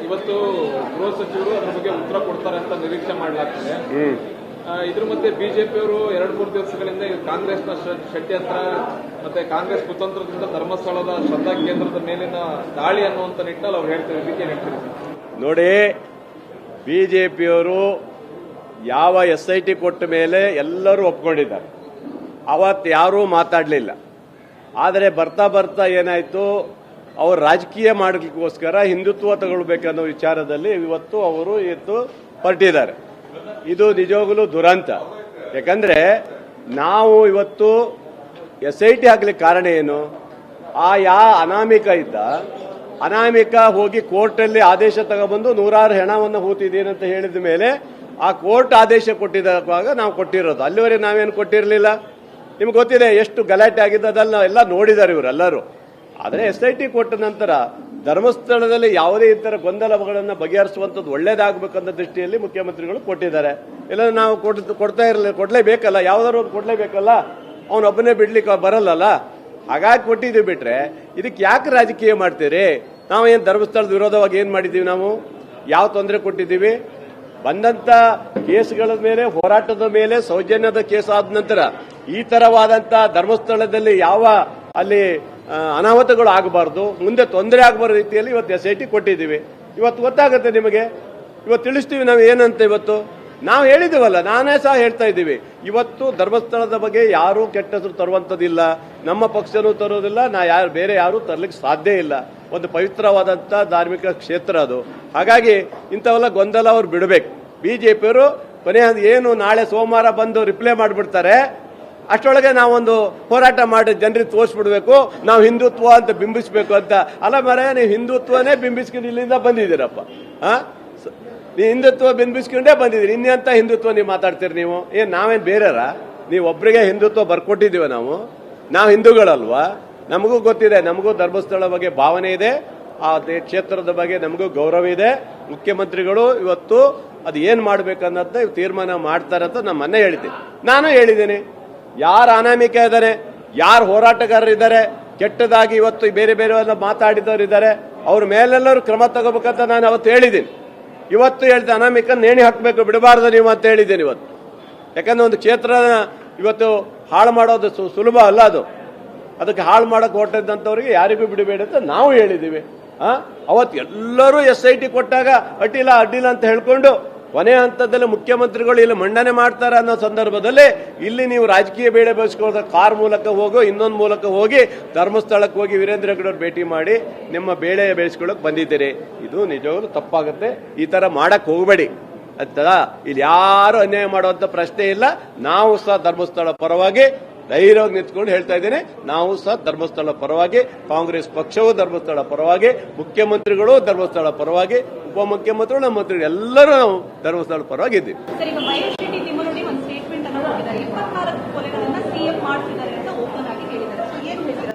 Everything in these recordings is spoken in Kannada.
ಇವತ್ತು ಗೃಹ ಸಚಿವರು ಅದ್ರ ಬಗ್ಗೆ ಉತ್ತರ ಕೊಡ್ತಾರೆ ಅಂತ ನಿರೀಕ್ಷೆ ಮಾಡಲಾಗ್ತದೆ. ಇದ್ರ ಮಧ್ಯೆ ಬಿಜೆಪಿಯವರು ಎರಡ್ ಮೂರು ದಿವಸಗಳಿಂದ ಕಾಂಗ್ರೆಸ್ನ ಶೆಟ್ಟಿ ಷಡ್ಯಂತ್ರ ಮತ್ತೆ ಕಾಂಗ್ರೆಸ್ ಕುತಂತ್ರದಿಂದ ಧರ್ಮಸ್ಥಳದ ಶ್ರದ್ಧಾ ಕೇಂದ್ರದ ಮೇಲಿನ ದಾಳಿ ಅನ್ನುವಂತ ನಿಟ್ಟಿನಲ್ಲಿ ಅವ್ರು ಹೇಳ್ತಾರೆ ಇದಕ್ಕೆ ಹೇಳ್ತಾರೆ? ನೋಡಿ ಬಿಜೆಪಿಯವರು ಯಾವ ಎಸ್ ಐ ಟಿ ಕೊಟ್ಟ ಮೇಲೆ ಎಲ್ಲರೂ ಒಪ್ಕೊಂಡಿದ್ದಾರೆ. ಅವತ್ತು ಯಾರೂ ಮಾತಾಡಲಿಲ್ಲ. ಆದರೆ ಬರ್ತಾ ಬರ್ತಾ ಏನಾಯಿತು? ಅವರು ರಾಜಕೀಯ ಮಾಡಲಿಕ್ಕೋಸ್ಕರ ಹಿಂದುತ್ವ ತಗೊಳ್ಬೇಕನ್ನೋ ವಿಚಾರದಲ್ಲಿ ಇವತ್ತು ಅವರು ಇವತ್ತು ಹೊರಟಿದ್ದಾರೆ. ಇದು ನಿಜವಾಗಲೂ ದುರಂತ. ಯಾಕಂದರೆ ನಾವು ಇವತ್ತು ಎಸ್ ಐ ಟಿ ಆಗ್ಲಿಕ್ಕೆ ಕಾರಣ ಏನು? ಆ ಯಾ ಅನಾಮಿಕ ಇದ್ದ, ಅನಾಮಿಕ ಹೋಗಿ ಕೋರ್ಟಲ್ಲಿ ಆದೇಶ ತಗೊಬಂದು ನೂರಾರು ಹೆಣವನ್ನು ಅಂತ ಹೇಳಿದ ಮೇಲೆ ಆ ಕೋರ್ಟ್ ಆದೇಶ ಕೊಟ್ಟಿದ್ದಾಗ ನಾವು ಕೊಟ್ಟಿರೋದು. ಅಲ್ಲಿವರೆಗೆ ನಾವೇನು ಕೊಟ್ಟಿರಲಿಲ್ಲ? ನಿಮ್ಗೆ ಗೊತ್ತಿದೆ ಎಷ್ಟು ಗಲಾಟೆ ಆಗಿದ್ದು ಅದೆಲ್ಲ ಎಲ್ಲ ನೋಡಿದ್ದಾರೆ ಇವರೆಲ್ಲರೂ ಆದರೆ ಎಸ್ ಐ ಟಿ ಕೊಟ್ಟ ನಂತರ ಧರ್ಮಸ್ಥಳದಲ್ಲಿ ಯಾವುದೇ ಇತರ ಗೊಂದಲಗಳನ್ನು ಬಗೆಹರಿಸುವಂಥದ್ದು ಒಳ್ಳೇದಾಗಬೇಕಂತ ದೃಷ್ಟಿಯಲ್ಲಿ ಮುಖ್ಯಮಂತ್ರಿಗಳು ಕೊಟ್ಟಿದ್ದಾರೆ. ಇಲ್ಲ ನಾವು ಕೊಡ್- ಕೊಡ್ತಾ ಇರಲಿಲ್ಲ ಕೊಡಲೇಬೇಕಲ್ಲ, ಯಾವ್ದಾದ್ರು ಒಂದು ಕೊಡಲೇಬೇಕಲ್ಲ? ಅವನೊಬ್ಬನೇ ಬಿಡ್ಲಿಕ್ಕೆ ಬರಲ್ಲಲ್ಲ? ಹಾಗಾಗಿ ಕೊಟ್ಟಿದ್ದೀವಿ ಬಿಟ್ರೆ, ಇದಕ್ಕೆ ಯಾಕೆ ರಾಜಕೀಯ ಮಾಡ್ತೀರಿ? ನಾವು ಏನು ಧರ್ಮಸ್ಥಳದ ವಿರೋಧವಾಗಿ ಏನು ಮಾಡಿದ್ದೀವಿ ನಾವು? ಯಾವ ತೊಂದರೆ ಕೊಟ್ಟಿದ್ದೀವಿ? ಬಂದಂತ ಕೇಸ್ಗಳ ಮೇಲೆ, ಹೋರಾಟದ ಮೇಲೆ, ಸೌಜನ್ಯದ ಕೇಸ್ ಆದ ನಂತರ ಈ ಥರವಾದಂಥ ಧರ್ಮಸ್ಥಳದಲ್ಲಿ ಯಾವ ಅಲ್ಲಿ ಅನಾಹುತಗಳು ಆಗಬಾರ್ದು. ಮುಂದೆ ತೊಂದರೆ ಆಗಬಾರ್ದು ರೀತಿಯಲ್ಲಿ ಇವತ್ತು ಎಸ್ ಐ ಟಿ ಕೊಟ್ಟಿದ್ದೀವಿ. ಇವತ್ತು ಗೊತ್ತಾಗುತ್ತೆ ನಿಮಗೆ? ಇವತ್ತು ತಿಳಿಸ್ತೀವಿ ನಾವು ಏನಂತ ಇವತ್ತು? ನಾವು ಹೇಳಿದ್ದೀವಲ್ಲ ನಾನೇ ಸಹ ಹೇಳ್ತಾ ಇದ್ದೀವಿ. ಇವತ್ತು ಧರ್ಮಸ್ಥಳದ ಬಗ್ಗೆ ಯಾರೂ ಕೆಟ್ಟ ಹೆಸರು ತರುವಂಥದ್ದಿಲ್ಲ. ನಮ್ಮ ಪಕ್ಷನೂ ತರೋದಿಲ್ಲ ನಾ ಯಾರು, ಬೇರೆ ಯಾರೂ ತರಲಿಕ್ಕೆ ಸಾಧ್ಯ ಇಲ್ಲ. ಒಂದು ಪವಿತ್ರವಾದಂಥ ಧಾರ್ಮಿಕ ಕ್ಷೇತ್ರ ಅದು. ಹಾಗಾಗಿ ಇಂಥವೆಲ್ಲ ಗೊಂದಲ ಅವ್ರು ಬಿಡಬೇಕು. ಬಿಜೆಪಿಯವರು ಕೊನೆ ಹಂತ ಏನು ನಾಳೆ ಸೋಮವಾರ ಬಂದು ರಿಪ್ಲೈ ಮಾಡಿಬಿಡ್ತಾರೆ. ಅಷ್ಟರೊಳಗೆ ನಾವೊಂದು ಹೋರಾಟ ಮಾಡಿ ಜನರಿಗೆ ತೋರಿಸ್ಬಿಡ್ಬೇಕು, ನಾವು ಹಿಂದುತ್ವ ಅಂತ ಬಿಂಬಿಸ್ಬೇಕು ಅಂತ. ಅಲ್ಲ ಮರ ನೀವು ಹಿಂದುತ್ವನೇ ಬಿಂಬಿಸ್ಕೊಂಡು ಇಲ್ಲಿಂದ ಬಂದಿದ್ದೀರಪ್ಪ. ಆ? ನೀ ಹಿಂದುತ್ವ ಬಿಂಬಿಸ್ಕೊಂಡೇ ಬಂದಿದ್ದೀರಿ. ಇನ್ನೆಂತ ಹಿಂದುತ್ವ ನೀವು ಮಾತಾಡ್ತೀರಿ ನೀವು? ಏನು ನಾವೇನ್ ಬೇರೆರ ನೀವು ಒಬ್ಬರಿಗೆ ಹಿಂದುತ್ವ ಬರ್ಕೊಟ್ಟಿದ್ದೀವ ನಾವು? ನಾವು ಹಿಂದೂಗಳಲ್ವಾ? ನಮಗೂ ಗೊತ್ತಿದೆ, ನಮಗೂ ಧರ್ಮಸ್ಥಳ ಬಗ್ಗೆ ಭಾವನೆ ಇದೆ. ಆ ಕ್ಷೇತ್ರದ ಬಗ್ಗೆ ನಮಗೂ ಗೌರವ ಇದೆ. ಮುಖ್ಯಮಂತ್ರಿಗಳು ಇವತ್ತು ಅದು ಏನ್ ಮಾಡ್ಬೇಕನ್ನೋದನ್ನ ತೀರ್ಮಾನ ಮಾಡ್ತಾರೆ ಅಂತ ಹೇಳಿದ್ದೀನಿ. ನಾನು ಹೇಳಿದ್ದೀನಿ. ಯಾರು ಅನಾಮಿಕ ಇದ್ದಾರೆ ಯಾರು ಹೋರಾಟಗಾರರಿದ್ದಾರೆ, ಕೆಟ್ಟದಾಗಿ ಇವತ್ತು ಬೇರೆ ಬೇರೆ ಮಾತಾಡಿದವರು ಇದ್ದಾರೆ ಅವ್ರ ಮೇಲೆಲ್ಲರೂ ಕ್ರಮ ತಗೋಬೇಕಂತ ನಾನು ಅವತ್ತು ಹೇಳಿದ್ದೀನಿ. ಇವತ್ತು ಹೇಳ್ದೆ ಅನಾಮಿಕ ನೇಣಿ ಹಾಕಬೇಕು, ಬಿಡಬಾರ್ದು ನೀವು ಅಂತ ಹೇಳಿದ್ದೀನಿ ಇವತ್ತು. ಯಾಕಂದ್ರೆ ಒಂದು ಕ್ಷೇತ್ರ ಇವತ್ತು ಹಾಳು ಮಾಡೋದು ಸುಲಭ ಅಲ್ಲ ಅದು. ಅದಕ್ಕೆ ಹಾಳು ಮಾಡೋಕೆ ಹೊರಟಿದ್ದಂಥವ್ರಿಗೆ ಯಾರಿಗೂ ಬಿಡಬೇಡಿ ಅಂತ ನಾವು ಹೇಳಿದ್ದೀವಿ. ಅವತ್ತು ಎಲ್ಲರೂ ಎಸ್ ಐ ಟಿ ಕೊಟ್ಟಾಗ ಅಡ್ಡಿಲ್ಲ ಅಡ್ಡಿಲ್ಲ ಅಂತ ಹೇಳ್ಕೊಂಡು ಕೊನೆ ಹಂತದಲ್ಲಿ ಮುಖ್ಯಮಂತ್ರಿಗಳು ಇಲ್ಲಿ ಮಂಡನೆ ಮಾಡ್ತಾರೆ ಅನ್ನೋ ಸಂದರ್ಭದಲ್ಲಿ ಇಲ್ಲಿ ನೀವು ರಾಜಕೀಯ ಬೇಳೆ ಬಯಸ್ಕೊಳ್ಳೋದ ಕಾರ್ ಮೂಲಕ ಹೋಗೋ, ಇನ್ನೊಂದು ಮೂಲಕ ಹೋಗಿ ಧರ್ಮಸ್ಥಳಕ್ಕೆ ಹೋಗಿ ವೀರೇಂದ್ರ ಹೆಗ್ಗಡೆ ಭೇಟಿ ಮಾಡಿ ನಿಮ್ಮ ಬೇಳೆ ಬೆಳೆಸ್ಕೊಳ್ಳೋಕೆ ಬಂದಿದ್ದೀರಿ. ಇದು ನಿಜವಾಗ್ಲೂ ತಪ್ಪಾಗುತ್ತೆ. ಈ ತರ ಮಾಡಕ್ ಹೋಗಬೇಡಿ. ಆಯ್ತದ ಇಲ್ಲಿ ಯಾರು ಅನ್ಯಾಯ ಮಾಡುವಂತ ಪ್ರಶ್ನೆ ಇಲ್ಲ. ನಾವು ಸಹ ಧರ್ಮಸ್ಥಳ ಪರವಾಗಿ ಧೈರ್ಯವಾಗಿ ನಿಂತ್ಕೊಂಡು ಹೇಳ್ತಾ ಇದ್ದೇನೆ. ನಾವು ಸಹ ಧರ್ಮಸ್ಥಳ ಪರವಾಗಿ ಕಾಂಗ್ರೆಸ್ ಪಕ್ಷವೂ ಧರ್ಮಸ್ಥಳ ಪರವಾಗಿ ಮುಖ್ಯಮಂತ್ರಿಗಳು ಧರ್ಮಸ್ಥಳ ಪರವಾಗಿ ಉಪಮುಖ್ಯಮಂತ್ರಿಗಳು ನಮ್ಮ ಮಂತ್ರಿಗಳು ಎಲ್ಲರೂ ನಾವು ಧರ್ಮಸ್ಥಳ ಪರವಾಗಿ ಇದ್ದೀವಿ.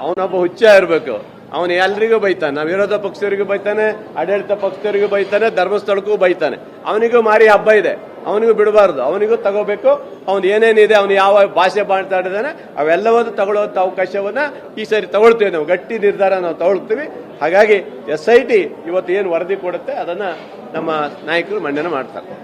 ಅವನೊಬ್ಬ ಹುಚ್ಚ ಇರಬೇಕು. ಅವನು ಎಲ್ರಿಗೂ ಬೈತಾನೆ. ನಾವು ವಿರೋಧ ಪಕ್ಷದವರಿಗೂ ಬೈತಾನೆ ಆಡಳಿತ ಪಕ್ಷದವರಿಗೂ ಬೈತಾನೆ ಧರ್ಮಸ್ಥಳಕ್ಕೂ ಬೈತಾನೆ. ಅವನಿಗೂ ಮಾರಿ ಹಬ್ಬ ಇದೆ. ಅವನಿಗೂ ಬಿಡಬಾರ್ದು. ಅವನಿಗೂ ತಗೋಬೇಕು. ಅವನು ಏನೇನಿದೆ, ಅವನು ಯಾವ ಭಾಷೆ ಮಾತಾಡಿದಾನೆ ಅವೆಲ್ಲವನ್ನು ತಗೊಳ್ಳೋಂಥ ಅವಕಾಶವನ್ನು ಈ ಸರಿ ತಗೊಳ್ತೀವಿ ನಾವು. ಗಟ್ಟಿ ನಿರ್ಧಾರ ನಾವು ತಗೊಳ್ತೀವಿ. ಹಾಗಾಗಿ ಎಸ್ ಐ ಟಿ ಇವತ್ತು ಏನು ವರದಿ ಕೊಡುತ್ತೆ, ಅದನ್ನು ನಮ್ಮ ನಾಯಕರು ಮಂಡನೆ ಮಾಡ್ತಾರೆ.